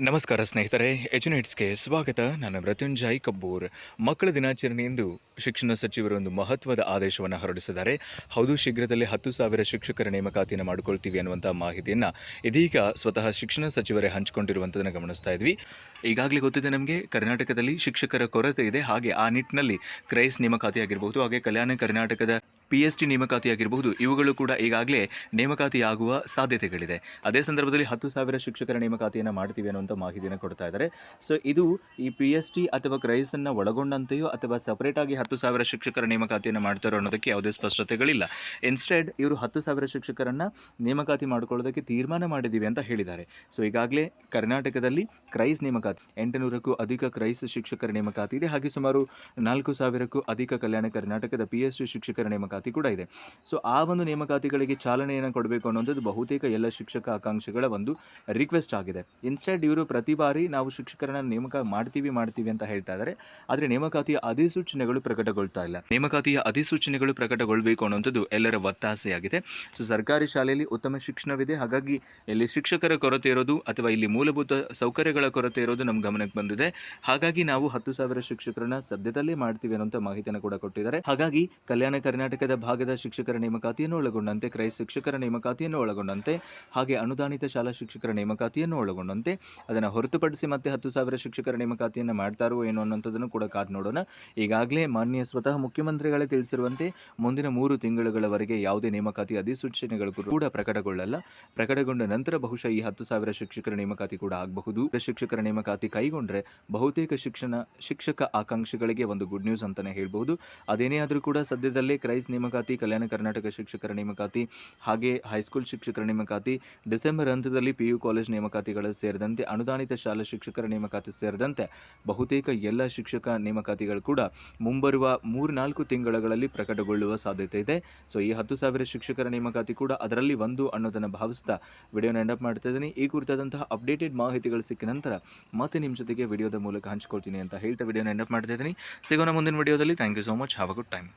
ನಮಸ್ಕಾರ ಸ್ನೇಹಿತರೆ, ಎಜುನೇಟ್ಸ್ಗೆ ಸ್ವಾಗತ. ನಾನು ಮೃತ್ಯುಂಜಯ್ ಕಬ್ಬೂರ್. ಮಕ್ಕಳ ದಿನಾಚರಣೆಯಂದು ಶಿಕ್ಷಣ ಸಚಿವರು ಒಂದು ಮಹತ್ವದ ಆದೇಶವನ್ನು ಹೊರಡಿಸಿದ್ದಾರೆ. ಹೌದು, ಶೀಘ್ರದಲ್ಲೇ ಹತ್ತು ಸಾವಿರ ಶಿಕ್ಷಕರ ನೇಮಕಾತಿಯನ್ನು ಮಾಡಿಕೊಳ್ತೀವಿ ಅನ್ನುವಂಥ ಮಾಹಿತಿಯನ್ನು ಇದೀಗ ಸ್ವತಃ ಶಿಕ್ಷಣ ಸಚಿವರೇ ಹಂಚಿಕೊಂಡಿರುವಂಥದ್ದನ್ನು ಗಮನಿಸ್ತಾ ಇದ್ವಿ. ಈಗಾಗಲೇ ಗೊತ್ತಿದೆ ನಮಗೆ, ಕರ್ನಾಟಕದಲ್ಲಿ ಶಿಕ್ಷಕರ ಕೊರತೆ ಇದೆ. ಹಾಗೆ ಆ ನಿಟ್ಟಿನಲ್ಲಿ ಕ್ರೈಸ್ ನೇಮಕಾತಿ ಆಗಿರಬಹುದು ಹಾಗೆ ಕಲ್ಯಾಣ ಕರ್ನಾಟಕದ ಪಿ ಎಸ್ ಟಿ ನೇಮಕಾತಿಯಾಗಿರಬಹುದು. ಇವುಗಳು ಕೂಡ ಈಗಾಗಲೇ ನೇಮಕಾತಿಯಾಗುವ ಸಾಧ್ಯತೆಗಳಿದೆ. ಅದೇ ಸಂದರ್ಭದಲ್ಲಿ ಹತ್ತು ಸಾವಿರ ಶಿಕ್ಷಕರ ನೇಮಕಾತಿಯನ್ನು ಮಾಡ್ತೀವಿ ಅನ್ನುವಂಥ ಮಾಹಿತಿಯನ್ನು ಕೊಡ್ತಾ ಇದ್ದಾರೆ. ಸೊ ಇದು ಈ ಪಿ ಎಸ್ ಡಿ ಅಥವಾ ಕ್ರೈಸನ್ನು ಒಳಗೊಂಡಂತೆಯೋ ಅಥವಾ ಸಪರೇಟ್ ಆಗಿ ಹತ್ತು ಸಾವಿರ ಶಿಕ್ಷಕರ ನೇಮಕಾತಿಯನ್ನು ಮಾಡ್ತಾರೋ ಅನ್ನೋದಕ್ಕೆ ಯಾವುದೇ ಸ್ಪಷ್ಟತೆಗಳಿಲ್ಲ. ಇನ್ಸ್ಟೆಡ್ ಇವರು ಹತ್ತು ಸಾವಿರ ಶಿಕ್ಷಕರನ್ನು ನೇಮಕಾತಿ ಮಾಡಿಕೊಳ್ಳೋದಕ್ಕೆ ತೀರ್ಮಾನ ಮಾಡಿದ್ದೀವಿ ಅಂತ ಹೇಳಿದ್ದಾರೆ. ಸೊ ಈಗಾಗಲೇ ಕರ್ನಾಟಕದಲ್ಲಿ ಕ್ರೈಸ್ ನೇಮಕಾತಿ, ಎಂಟುನೂರಕ್ಕೂ ಅಧಿಕ ಕ್ರೈಸ್ ಶಿಕ್ಷಕರ ನೇಮಕಾತಿ ಇದೆ. ಹಾಗೆ ಸುಮಾರು ನಾಲ್ಕು ಸಾವಿರಕ್ಕೂ ಅಧಿಕ ಕಲ್ಯಾಣ ಕರ್ನಾಟಕದ ಪಿ ಎಸ್ ಟಿ ಶಿಕ್ಷಕರ ನೇಮಕಾತಿ ಕೂಡ ಇದೆ. ಸೊ ಆ ಒಂದು ನೇಮಕಾತಿಗಳಿಗೆ ಚಾಲನೆಯನ್ನು ಕೊಡಬೇಕು ಅನ್ನೋದು ಬಹುತೇಕ ಎಲ್ಲ ಶಿಕ್ಷಕ ಆಕಾಂಕ್ಷಿಗಳ ಒಂದು ರಿಕ್ವೆಸ್ಟ್ ಆಗಿದೆ. ಇನ್ಸ್ಟೆಡ್ ಇವರು ಪ್ರತಿ ಬಾರಿ ನಾವು ಶಿಕ್ಷಕರನ್ನ ನೇಮಕ ಮಾಡ್ತೀವಿ ಮಾಡ್ತೀವಿ ಅಂತ ಹೇಳ್ತಾ ಇದ್ದಾರೆ ಆದರೆ ನೇಮಕಾತಿಯ ಅಧಿಸೂಚನೆಗಳು ಪ್ರಕಟಗೊಳ್ತಾ ಇಲ್ಲ. ನೇಮಕಾತಿಯ ಅಧಿಸೂಚನೆಗಳು ಪ್ರಕಟಗೊಳ್ಳಬೇಕು ಅನ್ನೋಂಥದ್ದು ಎಲ್ಲರ ಒತ್ತಾಸೆಯಾಗಿದೆ. ಸೊ ಸರ್ಕಾರಿ ಶಾಲೆಯಲ್ಲಿ ಉತ್ತಮ ಶಿಕ್ಷಣವಿದೆ. ಹಾಗಾಗಿ ಇಲ್ಲಿ ಶಿಕ್ಷಕರ ಕೊರತೆ ಇರೋದು ಅಥವಾ ಇಲ್ಲಿ ಮೂಲಭೂತ ಸೌಕರ್ಯಗಳ ಕೊರತೆ ಇರೋದು ನಮ್ಮ ಗಮನಕ್ಕೆ ಬಂದಿದೆ. ಹಾಗಾಗಿ ನಾವು ಹತ್ತು ಸಾವಿರ ಶಿಕ್ಷಕರನ್ನ ಸದ್ಯದಲ್ಲೇ ಮಾಡ್ತೀವಿ ಅನ್ನೋಂಥ ಮಾಹಿತಿಯನ್ನು ಕೂಡ ಕೊಟ್ಟಿದ್ದಾರೆ. ಹಾಗಾಗಿ ಕಲ್ಯಾಣ ಕರ್ನಾಟಕದ ಭಾಗದ ಶಿಕ್ಷಕರ ನೇಮಕಾತಿಯನ್ನು ಒಳಗೊಂಡಂತೆ, ಕ್ರೈಸ್ ಶಿಕ್ಷಕರ ನೇಮಕಾತಿಯನ್ನು ಒಳಗೊಂಡಂತೆ, ಹಾಗೆ ಅನುದಾನಿತ ಶಾಲಾ ಶಿಕ್ಷಕರ ನೇಮಕಾತಿಯನ್ನು ಒಳಗೊಂಡಂತೆ, ಅದನ್ನು ಹೊರತುಪಡಿಸಿ ಮತ್ತೆ ಹತ್ತು ಸಾವಿರ ಶಿಕ್ಷಕರ ನೇಮಕಾತಿಯನ್ನು ಮಾಡ್ತಾರೋ ಏನೋ ಅನ್ನೋಂಥದ್ದನ್ನು ಕೂಡ ಕಾದು ನೋಡೋಣ. ಈಗಾಗಲೇ ಮಾನ್ಯ ಸ್ವತಃ ಮುಖ್ಯಮಂತ್ರಿಗಳೇ ತಿಳಿಸಿರುವಂತೆ, ಮುಂದಿನ ಮೂರು ತಿಂಗಳುಗಳವರೆಗೆ ಯಾವುದೇ ನೇಮಕಾತಿ ಅಧಿಸೂಚನೆಗಳು ಕೂಡ ಪ್ರಕಟಗೊಳ್ಳಲ್ಲ. ಪ್ರಕಟಗೊಂಡ ನಂತರ ಬಹುಶಃ ಈ ಹತ್ತು ಸಾವಿರ ಶಿಕ್ಷಕರ ನೇಮಕಾತಿ ಕೂಡ ಆಗಬಹುದು. ಶಿಕ್ಷಕರ ನೇಮಕಾತಿ ಕೈಗೊಂಡ್ರೆ ಬಹುತೇಕ ಶಿಕ್ಷಣ, ಶಿಕ್ಷಕ ಆಕಾಂಕ್ಷಿಗಳಿಗೆ ಒಂದು ಗುಡ್ ನ್ಯೂಸ್ ಅಂತಾನೆ ಹೇಳಬಹುದು. ಅದೇನೇ ಆದರೂ ಕೂಡ ಸದ್ಯದಲ್ಲೇ ಕ್ರೈಸ್ ನೇಮಕಾತಿ ಕಲ್ಯಾಣ ಕರ್ನಾಟಕ ಶಿಕ್ಷಕರ ನೇಮಕಾತಿ ಹಾಗೆ ಹೈಸ್ಕೂಲ್ ಶಿಕ್ಷಕರ ನೇಮಕಾತಿ, ಡಿಸೆಂಬರ್ ಹಂತದಲ್ಲಿ ಪಿ ಯು ಕಾಲೇಜ್ ನೇಮಕಾತಿಗಳು ಸೇರಿದಂತೆ ಅನುದಾನಿತ ಶಾಲಾ ಶಿಕ್ಷಕರ ನೇಮಕಾತಿ ಸೇರಿದಂತೆ ಬಹುತೇಕ ಎಲ್ಲ ಶಿಕ್ಷಕ ನೇಮಕಾತಿಗಳು ಕೂಡ ಮುಂಬರುವ ಮೂರ್ನಾಲ್ಕು ತಿಂಗಳಲ್ಲಿ ಪ್ರಕಟಗೊಳ್ಳುವ ಸಾಧ್ಯತೆ ಇದೆ. ಸೊ ಈ ಹತ್ತು ಸಾವಿರ ಶಿಕ್ಷಕರ ನೇಮಕಾತಿ ಕೂಡ ಅದರಲ್ಲಿ ಒಂದು ಅನ್ನೋದನ್ನು ಭಾವಿಸ್ತಾ ವಿಡಿಯೋನ ಎಂಡಪ್ ಮಾಡ್ತಾ ಇದ್ದೀನಿ. ಈ ಕುರಿತಾದಂತಹ ಅಪ್ಡೇಟೆಡ್ ಮಾಹಿತಿಗಳು ಸಿಕ್ಕ ನಂತರ ಮತ್ತೆ ನಿಮ್ಮ ಜೊತೆಗೆ ವಿಡಿಯೋದ ಮೂಲಕ ಹಂಚ್ಕೊಳ್ತೀನಿ ಅಂತ ಹೇಳ್ತಾ ವಿಡಿಯೋನ ಎಂಡಪ್ ಮಾಡ್ತಾ ಇದ್ದೀನಿ. ಸಿಗೋಣ ಮುಂದಿನ ವಿಡಿಯೋದಲ್ಲಿ. Thank you so much have a good time